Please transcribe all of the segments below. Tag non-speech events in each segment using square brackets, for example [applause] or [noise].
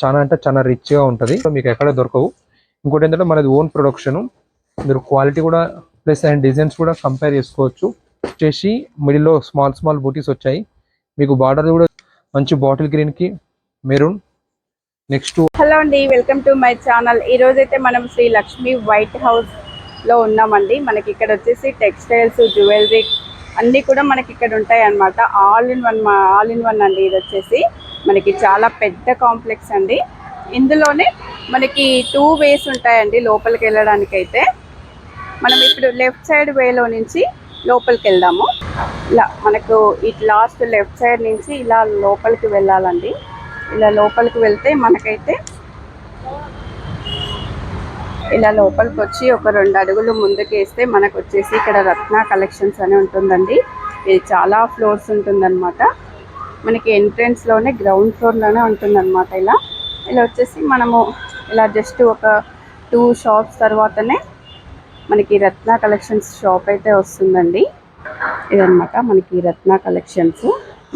చాలా అంటే చాలా రిచ్గా ఉంటుంది. మీకు ఎక్కడ దొరకవు. ఇంకోటి ఏంటంటే మనది ఓన్ ప్రొడక్షన్ మీరు క్వాలిటీ కూడా ప్లస్ అండ్ డిజైన్స్ కూడా కంపేర్ చేసుకోవచ్చు. వచ్చేసి మిడిల్లో స్మాల్ స్మాల్ బూటీస్ వచ్చాయి. మీకు బార్డర్ కూడా మంచి బాటిల్ గ్రీన్కి మెరూన్ నెక్స్ట్ హలో అండి వెల్కమ్ టు మై ఛానల్ ఈ రోజు అయితే మనం శ్రీ లక్ష్మి వైట్ హౌస్లో ఉన్నామండి. మనకి ఇక్కడ వచ్చేసి టెక్స్టైల్స్ జ్యువెలరీ అన్నీ కూడా మనకి ఇక్కడ ఉంటాయి అన్నమాట all in one all in one అండి ఇది వచ్చేసి. మనకి చాలా పెద్ద కాంప్లెక్స్ అండి. ఇందులోనే మనకి టూ వేస్ ఉంటాయండి లోపలికి వెళ్ళడానికి అయితే మనం ఇప్పుడు లెఫ్ట్ సైడ్ వేలో నుంచి లోపలికి వెళ్దాము. ఇలా మనకు ఇటు లాస్ట్ లెఫ్ట్ సైడ్ నుంచి ఇలా లోపలికి వెళ్ళాలండి. ఇలా లోపలికి వెళ్తే మనకైతే ఇలా లోపలికి వచ్చి ఒక రెండు అడుగులు ముందుకు వేస్తే మనకు వచ్చేసి ఇక్కడ రత్న కలెక్షన్స్ అని ఉంటుందండి. ఇది చాలా ఫ్లోర్స్ ఉంటుందన్నమాట. మనకి entrance లోనే గ్రౌండ్ ఫ్లోర్లోనే ఉంటుందన్నమాట ఇలా. ఇలా వచ్చేసి మనము ఇలా జస్ట్ ఒక టూ షాప్స్ తర్వాతనే మనకి రత్న కలెక్షన్స్ షాప్ అయితే వస్తుందండి. ఇదన్నమాట మనకి రత్న కలెక్షన్స్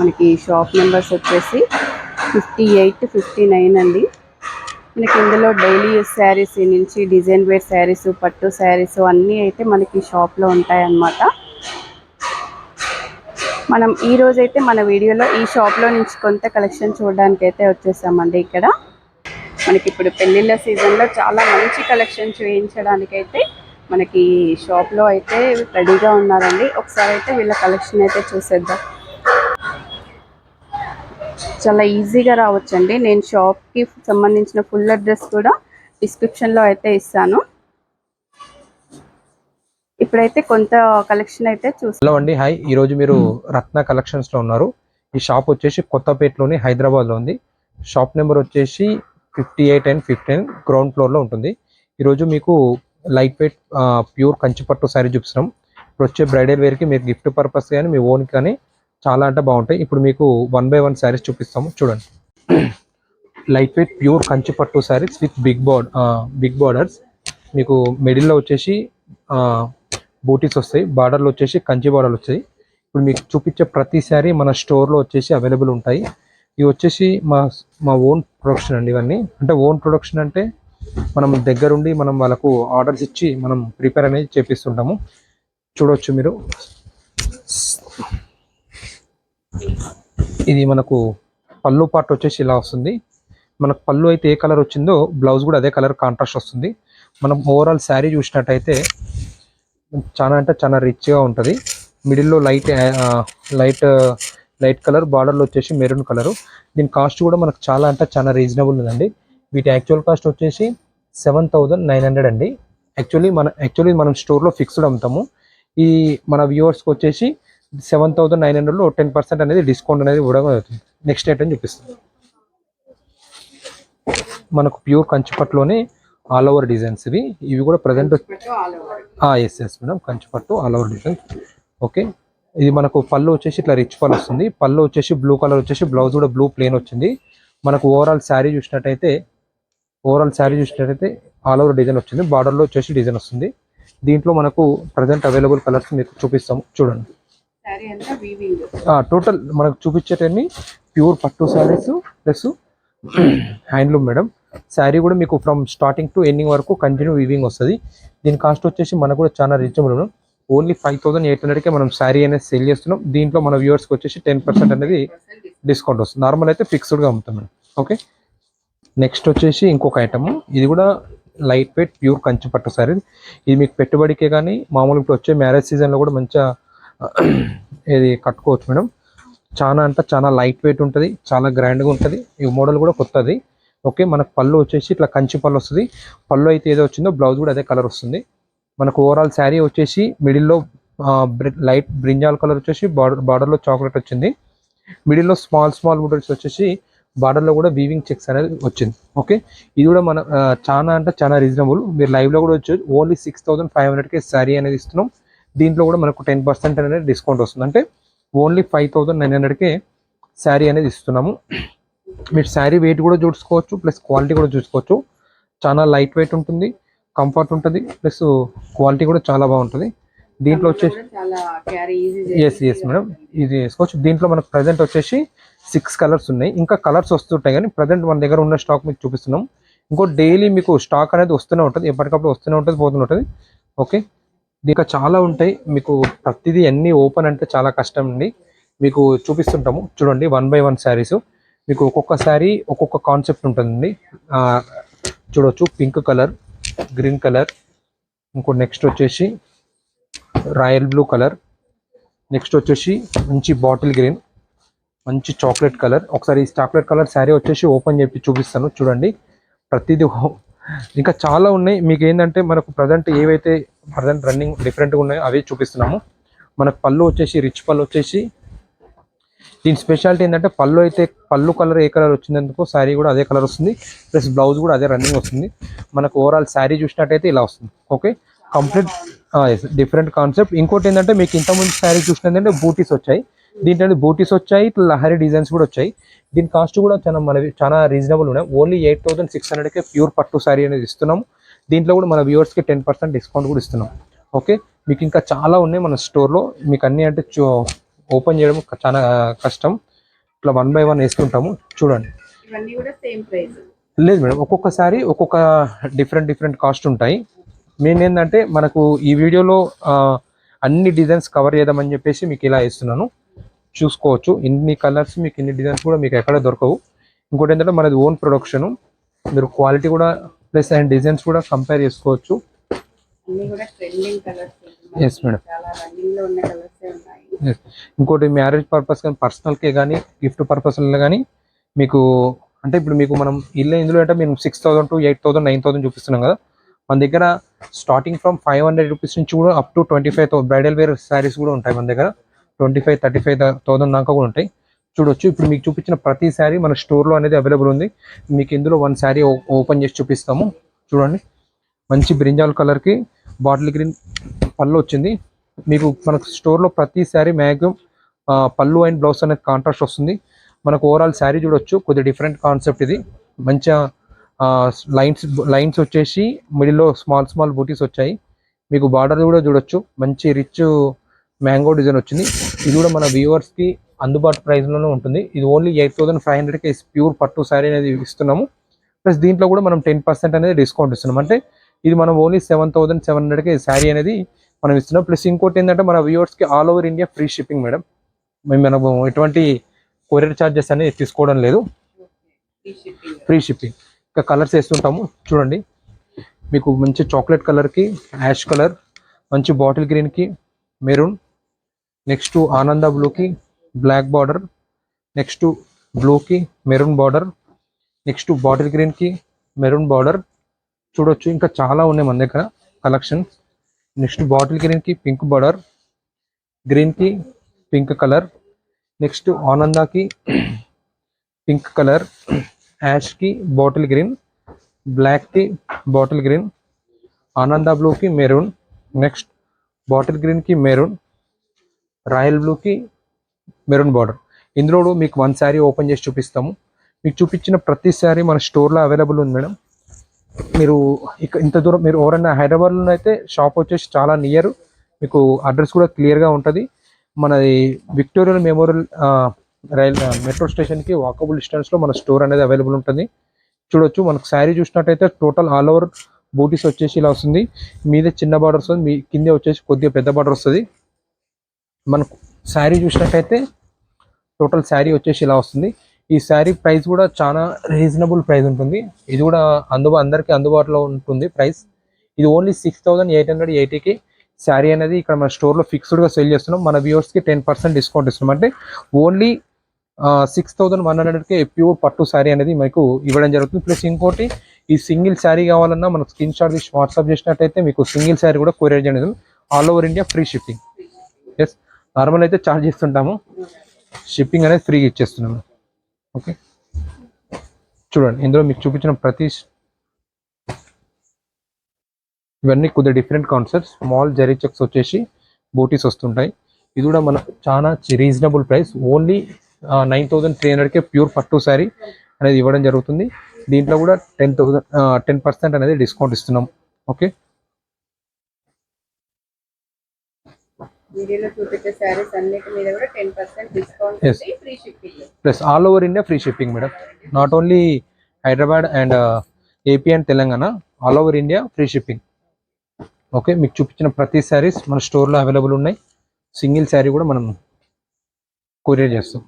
మనకి షాప్ నెంబర్స్ వచ్చేసి ఫిఫ్టీ ఎయిట్ ఫిఫ్టీ నైన్ అండి. మనకి ఇందులో డైలీ యూస్ శారీస్ నుంచి డిజైన్ వేర్ శారీస్ పట్టు శారీస్ అన్నీ అయితే మనకి షాప్లో ఉంటాయి అన్నమాట మనం ఈ రోజైతే మన వీడియోలో ఈ షాప్లో నుంచి కొంత కలెక్షన్ చూడడానికి అయితే వచ్చేసామండి ఇక్కడ. మనకి ఇప్పుడు పెళ్ళిళ్ళ సీజన్లో చాలా మంచి కలెక్షన్ చూపించడానికి అయితే మనకి షాప్లో అయితే రెడీగా ఉన్నారండి. ఒకసారి అయితే వీళ్ళ కలెక్షన్ అయితే చూసేద్దాం. చాలా ఈజీగా రావచ్చండి. నేను షాప్కి సంబంధించిన ఫుల్ అడ్రస్ కూడా డిస్క్రిప్షన్లో అయితే ఇస్తాను. ఇప్పుడైతే కొంత కలెక్షన్ అయితే చూస్తాం హలో అండి హాయ్. ఈ రోజు మీరు రత్న కలెక్షన్స్లో ఉన్నారు. ఈ షాప్ వచ్చేసి కొత్తపేటలోని హైదరాబాద్లో ఉంది. షాప్ నెంబర్ వచ్చేసి fifty eight and fifteen ground ఫ్లోర్లో ఉంటుంది. ఈ రోజు మీకు లైట్ వెయిట్ ప్యూర్ కంచిపట్టు శారీ చూపిస్తున్నాం. ఇప్పుడు వచ్చే బ్రైడల్ వేర్కి మీరు గిఫ్ట్ పర్పస్ కానీ మీ ఓన్ కానీ చాలా అంటే బాగుంటాయి. ఇప్పుడు మీకు వన్ బై వన్ శారీస్ చూపిస్తాము. చూడండి. Light weight pure Kanchipattu sarees with big bord big borders మీకు మిడిల్లో వచ్చేసి బూటీస్ వస్తాయి. బార్డర్లు వచ్చేసి కంచి బార్డర్లు వచ్చాయి. ఇప్పుడు మీకు చూపించే ప్రతి శారీ మన స్టోర్లో వచ్చేసి అవైలబుల్ ఉంటాయి. ఇవి వచ్చేసి మా మా ఓన్ ప్రొడక్షన్ అండి ఇవన్నీ. అంటే ఓన్ ప్రొడక్షన్ అంటే మనం దగ్గరుండి మనం వాళ్ళకు ఆర్డర్స్ ఇచ్చి మనం ప్రిపేర్ అనేది చేపిస్తుంటాము. చూడవచ్చు మీరు. ఇది మనకు పళ్ళు పార్ట్ వచ్చేసి ఇలా వస్తుంది. మనకు పళ్ళు అయితే ఏ కలర్ వచ్చిందో బ్లౌజ్ కూడా అదే కలర్ కాంట్రాస్ట్ వస్తుంది. మనం ఓవరాల్ శారీ చూసినట్టయితే చాలా అంటే చాలా రిచ్గా ఉంటుంది. మిడిల్లో లైట్ లైట్ లైట్ కలర్ బార్డర్లో వచ్చేసి మెరూన్ కలర్ దీని కాస్ట్ కూడా మనకు చాలా అంటే చాలా రీజనబుల్ ఉందండి. వీటి యాక్చువల్ కాస్ట్ వచ్చేసి సెవెన్ థౌజండ్ నైన్ హండ్రెడ్ అండి. యాక్చువల్లీ మన యాక్చువల్లీ మనం స్టోర్లో ఫిక్స్డ్ అమ్ముతాము. ఈ మన వ్యూవర్స్కి వచ్చేసి సెవెన్ థౌసండ్ నైన్ హండ్రెడ్లో టెన్ పర్సెంట్ అనేది డిస్కౌంట్ అనేది ఇవ్వడం అవుతుంది. నెక్స్ట్ ఐటమ్ చూపిస్తాం మనకు ప్యూర్ కంచిపట్లోనే ఆల్ ఓవర్ డిజైన్స్ ఇవి. ఇవి కూడా ప్రజెంట్ ఎస్ ఎస్ మేడం కంచిపట్టు ఆల్ ఓవర్ డిజైన్ ఓకే ఇది మనకు పళ్ళు వచ్చేసి ఇట్లా రిచ్ పళ్ళు వస్తుంది. పళ్ళు వచ్చేసి బ్లూ కలర్ వచ్చేసి బ్లౌజ్ కూడా బ్లూ ప్లేన్ వచ్చింది. మనకు ఓవరాల్ శారీ చూసినట్టయితే ఓవరాల్ శారీ చూసినట్టయితే ఆల్ ఓవర్ డిజైన్ వచ్చింది. బార్డర్లో వచ్చేసి డిజైన్ వస్తుంది. దీంట్లో మనకు ప్రజెంట్ అవైలబుల్ కలర్స్ మీకు చూపిస్తాము చూడండి. టోటల్ మనకు చూపించేటన్ని ప్యూర్ పట్టు sarees plus [clears throat] handloom madam saree కూడా మీకు ఫ్రమ్ స్టార్టింగ్ టు ఎండింగ్ వరకు కంటిన్యూ వీవింగ్ వస్తుంది. దీని కాస్ట్ వచ్చేసి మనకు కూడా చాలా reasonable only five thousand eight హండ్రెడ్కే మనం శారీ అనేది సేల్ చేస్తున్నాం. దీంట్లో మన వ్యూవర్స్కి వచ్చేసి టెన్ పర్సెంట్ అనేది డిస్కౌంట్ వస్తుంది. నార్మల్ అయితే ఫిక్స్డ్గా అమ్ముతాం మేడం. ఓకే నెక్స్ట్ వచ్చేసి ఇంకొక ఐటమ్ ఇది కూడా లైట్ వెయిట్ ప్యూర్ కంచి పట్టు శారీ. ఇది మీకు పెట్టుబడికే కానీ మామూలు ఇప్పుడు వచ్చే మ్యారేజ్ సీజన్లో కూడా మంచిగా [clears throat] ఇది కట్టుకోవచ్చు మేడం. చాలా అంటే చాలా లైట్ వెయిట్ ఉంటుంది. చాలా గ్రాండ్గా ఉంటుంది. ఈ మోడల్ కూడా కొత్తది. ఓకే మనకు పళ్ళు వచ్చేసి ఇట్లా కంచి పళ్ళు వస్తుంది. పళ్ళు అయితే ఏదో వచ్చిందో బ్లౌజ్ కూడా అదే కలర్ వస్తుంది. మనకు ఓవరాల్ శారీ వచ్చేసి మిడిల్లో లైట్ బ్రింజాల్ కలర్ వచ్చేసి బార్డర్ బార్డర్లో చాక్లెట్ వచ్చింది. మిడిల్లో స్మాల్ స్మాల్ బుటర్స్ వచ్చేసి బార్డర్లో కూడా వీవింగ్ చెక్స్ అనేది వచ్చింది. ఓకే ఇది కూడా మన చాలా అంటే చాలా రీజనబుల్ మీరు లైవ్లో కూడా వచ్చి ఓన్లీ సిక్స్ థౌసండ్ ఫైవ్ హండ్రెడ్కే శారీ అనేది ఇస్తున్నాం. దీంట్లో కూడా మనకు టెన్ పర్సెంట్ అనేది డిస్కౌంట్ వస్తుంది. అంటే ఓన్లీ ఫైవ్ థౌసండ్ నైన్ హండ్రెడ్కే శారీ అనేది ఇస్తున్నాము. మీరు శారీ వెయిట్ కూడా చూసుకోవచ్చు ప్లస్ క్వాలిటీ కూడా చూసుకోవచ్చు. చాలా లైట్ వెయిట్ ఉంటుంది కంఫర్ట్ ఉంటుంది ప్లస్ క్వాలిటీ కూడా చాలా బాగుంటుంది. దీంట్లో వచ్చేసి ఎస్ ఎస్ మేడం ఇది వేసుకోవచ్చు దీంట్లో మనకు ప్రజెంట్ వచ్చేసి సిక్స్ కలర్స్ ఉన్నాయి. ఇంకా కలర్స్ వస్తుంటాయి కానీ ప్రజెంట్ మన దగ్గర ఉన్న స్టాక్ మీకు చూపిస్తున్నాం. ఇంకో డైలీ మీకు స్టాక్ అనేది వస్తూనే ఉంటుంది. ఎప్పటికప్పుడు వస్తూనే ఉంటుంది పోతూనే ఉంటుంది. ఓకే ఇంకా చాలా ఉంటాయి. మీకు ప్రతిదీ అన్ని ఓపెన్ అంటే చాలా కష్టం అండి. మీకు చూపిస్తుంటాము. చూడండి వన్ బై వన్ శారీస్ మీకు ఒక్కొక్క శారీ ఒక్కొక్క కాన్సెప్ట్ ఉంటుందండి. చూడొచ్చు పింక్ కలర్ గ్రీన్ కలర్ ఇంకో నెక్స్ట్ వచ్చేసి రాయల్ బ్లూ కలర్ నెక్స్ట్ వచ్చేసి మంచి బాటిల్ గ్రీన్ మంచి చాక్లెట్ కలర్ ఒకసారి ఈ చాక్లెట్ కలర్ శారీ వచ్చేసి ఓపెన్ చెప్పి చూపిస్తాను చూడండి. ప్రతిదీ ఇంకా చాలా ఉన్నాయి. మీకు ఏంటంటే మనకు ప్రజెంట్ ఏవైతే ప్రజెంట్ రన్నింగ్ డిఫరెంట్గా ఉన్నాయో అవే చూపిస్తున్నాము. మనకు పళ్ళు వచ్చేసి రిచ్ పళ్ళు వచ్చేసి దీని స్పెషాలిటీ ఏంటంటే పళ్ళు అయితే పళ్ళు కలర్ ఏ కలర్ వచ్చినందుకు శారీ కూడా అదే కలర్ వస్తుంది. ప్లస్ బ్లౌజ్ కూడా అదే రన్నింగ్ వస్తుంది. మనకు ఓవరాల్ శారీ చూసినట్టయితే ఇలా వస్తుంది. ఓకే? కంప్లీట్ డిఫరెంట్ కాన్సెప్ట్ ఇంకోటి ఏంటంటే మీకు ఇంతకుముందు శారీ చూసినదంటే బూటీస్ వచ్చాయి. దీంట్లో బూటీస్ వచ్చాయి ఇట్లా లహరి డిజైన్స్ కూడా వచ్చాయి. దీని కాస్ట్ కూడా చాలా మనవి చాలా రీజనబుల్ ఉన్నాయి. ఓన్లీ ఎయిట్ థౌసండ్ సిక్స్ హండ్రెడ్కే ప్యూర్ పట్టు శారీ అనేది ఇస్తున్నాము. దీంట్లో కూడా మన వ్యూవర్స్కి టెన్ పర్సెంట్ డిస్కౌంట్ కూడా ఇస్తున్నాం. ఓకే? మీకు ఇంకా చాలా ఉన్నాయి మన స్టోర్లో మీకు అన్నీ అంటే ఓపెన్ చేయడం చాలా కష్టం. ఇట్లా వన్ బై వన్ వేసుకుంటాము. చూడండి. లేదు మేడం ఒక్కొక్కసారి ఒక్కొక్క డిఫరెంట్ డిఫరెంట్ కాస్ట్ ఉంటాయి. మెయిన్ ఏంటంటే మనకు ఈ వీడియోలో అన్ని డిజైన్స్ కవర్ చేద్దామని చెప్పేసి మీకు ఇలా ఇస్తున్నాను చూసుకోవచ్చు. ఇన్ని కలర్స్ మీకు ఇన్ని డిజైన్స్ కూడా మీకు ఎక్కడ దొరకవు. ఇంకోటి ఏంటంటే మనది ఓన్ ప్రొడక్షన్ మీరు క్వాలిటీ కూడా ప్లస్ అండ్ డిజైన్స్ కూడా కంపేర్ చేసుకోవచ్చు. అన్ని కూడా ఇంకోటి మ్యారేజ్ పర్పస్ కానీ పర్సనల్కే కానీ గిఫ్ట్ పర్పస్లో కానీ మీకు అంటే ఇప్పుడు మీకు మనం ఇల్లు ఇందులో అంటే మేము six thousand to eight thousand nine thousand చూపిస్తున్నాం కదా. మన దగ్గర starting from five hundred rupees నుంచి కూడా up to twenty five bridal wear sarees కూడా ఉంటాయి మన దగ్గర. Twenty five thirty five thousand దాకా కూడా ఉంటాయి. చూడొచ్చు. ఇప్పుడు మీకు చూపించిన ప్రతి శారీ మన స్టోర్లో అనేది అవైలబుల్ ఉంది. మీకు ఇందులో వన్ శారీ ఓపెన్ చేసి చూపిస్తాము. చూడండి. మంచి బ్రింజాల్ కలర్కి బాటిల్ గ్రీన్ పళ్ళు వచ్చింది. మీకు మనకు స్టోర్లో ప్రతి శారీ మ్యాక్సిమం పళ్ళు అండ్ బ్లౌజ్ అనేది కాంట్రాస్ట్ వస్తుంది. మనకు ఓవరాల్ శారీ చూడొచ్చు కొద్దిగా డిఫరెంట్ కాన్సెప్ట్ ఇది. మంచిగా లైన్స్ లైన్స్ వచ్చేసి మిడిల్లో స్మాల్ స్మాల్ బూటీస్ వచ్చాయి. మీకు బార్డర్ కూడా చూడొచ్చు మంచి రిచ్ మ్యాంగో డిజైన్ వచ్చింది. ఇది కూడా మన వ్యూవర్స్కి అందుబాటు ప్రైస్లోనే ఉంటుంది. ఇది ఓన్లీ ఎయిట్ థౌసండ్ ఫైవ్ హండ్రెడ్కి ప్యూర్ పట్టు శారీ అనేది ఇస్తున్నాము. ప్లస్ దీంట్లో కూడా మనం టెన్ పర్సెంట్ అనేది డిస్కౌంట్ ఇస్తున్నాం. అంటే ఇది మనం ఓన్లీ సెవెన్ థౌసండ్ సెవెన్ హండ్రెడ్కి శారీ అనేది మనం ఇస్తున్నాం. ప్లస్ ఇంకోటి ఏంటంటే మన వ్యూవర్స్కి all over India free shipping madam మేము మనము ఎటువంటి కొరియర్ ఛార్జెస్ అనేది తీసుకోవడం లేదు. ఫ్రీ షిప్పింగ్ ఇంకా కలర్స్ వేస్తుంటాము. చూడండి. మీకు మంచి చాక్లెట్ కలర్కి యాష్ కలర్ మంచి బాటిల్ గ్రీన్కి మెరూన్ నెక్స్ట్ ఆనంద బ్లూకి బ్లాక్ బార్డర్ నెక్స్ట్ బ్లూకి మెరూన్ బార్డర్ నెక్స్ట్ బాటిల్ గ్రీన్కి మెరూన్ బార్డర్ చూడొచ్చు. ఇంకా చాలా ఉన్నాయి మన దగ్గర కలెక్షన్ నెక్స్ట్ బాటిల్ గ్రీన్కి పింక్ బార్డర్ గ్రీన్కి పింక్ కలర్ నెక్స్ట్ ఆనందాకి పింక్ కలర్ యాష్కి బాటిల్ గ్రీన్ బ్లాక్కి బాటిల్ గ్రీన్ ఆనంద బ్లూకి మెరూన్ నెక్స్ట్ బాటిల్ గ్రీన్కి మెరూన్ రాయల్ బ్లూకి మెరూన్ బార్డర్ ఇందులో మీకు వన్ శారీ ఓపెన్ చేసి చూపిస్తాము. మీకు చూపించిన ప్రతి శారీ మన స్టోర్లో అవైలబుల్ ఉంది మేడం. మీరు ఇక ఇంత దూరం మీరు ఎవరైనా హైదరాబాద్లో అయితే షాప్ వచ్చేసి చాలా నియర్ మీకు అడ్రస్ కూడా క్లియర్గా ఉంటుంది. మనది విక్టోరియల్ మెమోరియల్ రైల్ మెట్రో స్టేషన్కి వాకబుల్ డిస్టెన్స్లో మన స్టోర్ అనేది అవైలబుల్ ఉంటుంది. చూడొచ్చు మనకు శారీ చూసినట్టయితే టోటల్ ఆల్ ఓవర్ బూటీస్ వచ్చేసి ఇలా వస్తుంది. మీద చిన్న బార్డర్ వస్తుంది మీ కింద వచ్చేసి కొద్దిగా పెద్ద బార్డర్ వస్తుంది. మనకు శారీ చూసినట్టయితే టోటల్ శారీ వచ్చేసి ఇలా వస్తుంది. ఈ శారీ ప్రైస్ కూడా చాలా రీజనబుల్ ప్రైస్ ఉంటుంది. ఇది కూడా అందుబా అందరికీ అందుబాటులో ఉంటుంది ప్రైస్. ఇది only six thousand eight hundred ఎయిటీకి sari అనేది ఇక్కడ మన స్టోర్లో ఫిక్స్డ్గా సేల్ చేస్తున్నాం. మన వ్యూవర్స్కి టెన్ పర్సెంట్ డిస్కౌంట్ ఇస్తున్నాం. అంటే ఓన్లీ సిక్స్ థౌసండ్ వన్ హండ్రెడ్కి ప్యూర్ పట్టు శారీ అనేది మీకు ఇవ్వడం జరుగుతుంది. ప్లస్ ఇంకోటి ఈ సింగిల్ శారీ కావాలన్నా మనకు స్క్రీన్ షాట్ తీసి వాట్సాప్ చేసినట్టయితే మీకు సింగిల్ శారీ కూడా కొరియర్ చేయడం all over India free shipping. Yes normal అయితే ఛార్జ్ చేస్తుంటాము. షిప్పింగ్ అనేది ఫ్రీగా ఇచ్చేస్తున్నాము. ఓకే. చూడండి ఇందులో మీకు చూపించిన ప్రతి ఇవన్నీ కొద్దిగా different concepts small zari checks వచ్చేసి బూటీస్ వస్తుంటాయి. ఇది కూడా మన చాలా reasonable price only nine thousand three హండ్రెడ్కే pure పట్టు శారీ అనేది ఇవ్వడం జరుగుతుంది. దీంట్లో కూడా టెన్ థౌసండ్ టెన్ పర్సెంట్ అనేది డిస్కౌంట్ ఇస్తున్నాం. ఓకే. వీడియోలో చూపించే శారీస్ అన్నిటి మీద కూడా టెన్ పర్సెంట్ డిస్కౌంట్ Yes. ఉంది free shipping plus all over India free shipping madam not only Hyderabad and AP and Telangana all over India free shipping okay మీకు చూపించిన ప్రతి శారీస్ మన స్టోర్లో అవైలబుల్ ఉన్నాయి. సింగిల్ శారీ కూడా మనం కొరియర్ చేస్తాం.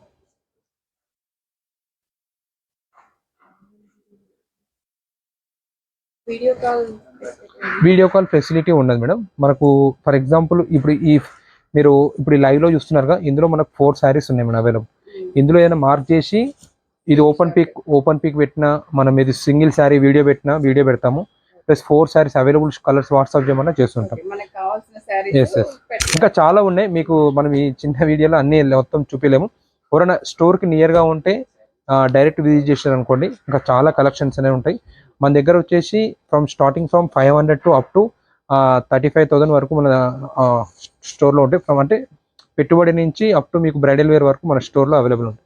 వీడియో కాల్ ఫెసిలిటీ ఉండదు మేడం మనకు ఫర్ ఎగ్జాంపుల్ ఇప్పుడు ఈ మీరు ఇప్పుడు లైవ్లో చూస్తున్నారుగా ఇందులో మనకు ఫోర్ శారీస్ ఉన్నాయి మేడం అవైలబుల్ ఇందులో ఏదైనా మార్క్ చేసి ఇది ఓపెన్ పిక్ ఓపెన్ పిక్ పెట్టినా మనం ఇది సింగిల్ శారీ వీడియో పెట్టినా వీడియో పెడతాము. Plus four sarees available colours WhatsApp చేయమన్నా చేస్తుంటాం. శారీస్ yes. ఇంకా చాలా ఉన్నాయి. మీకు మనం ఈ చిన్న వీడియోలో అన్ని మొత్తం చూపించలేము ఎవరైనా store కి నియర్గా ఉంటే డైరెక్ట్ విజిట్ చేశారు అనుకోండి ఇంకా చాలా కలెక్షన్స్ అనేవి ఉంటాయి. మన దగ్గర వచ్చేసి from starting from five hundred to up to thirty five thousand వరకు మన స్టోర్లో ఉంటాయి. ఫ్రమ్ అంటే పెట్టుబడి నుంచి అప్ టు మీకు బ్రైడల్ వేర్ వరకు మన స్టోర్లో అవైలబుల్ ఉంటాయి.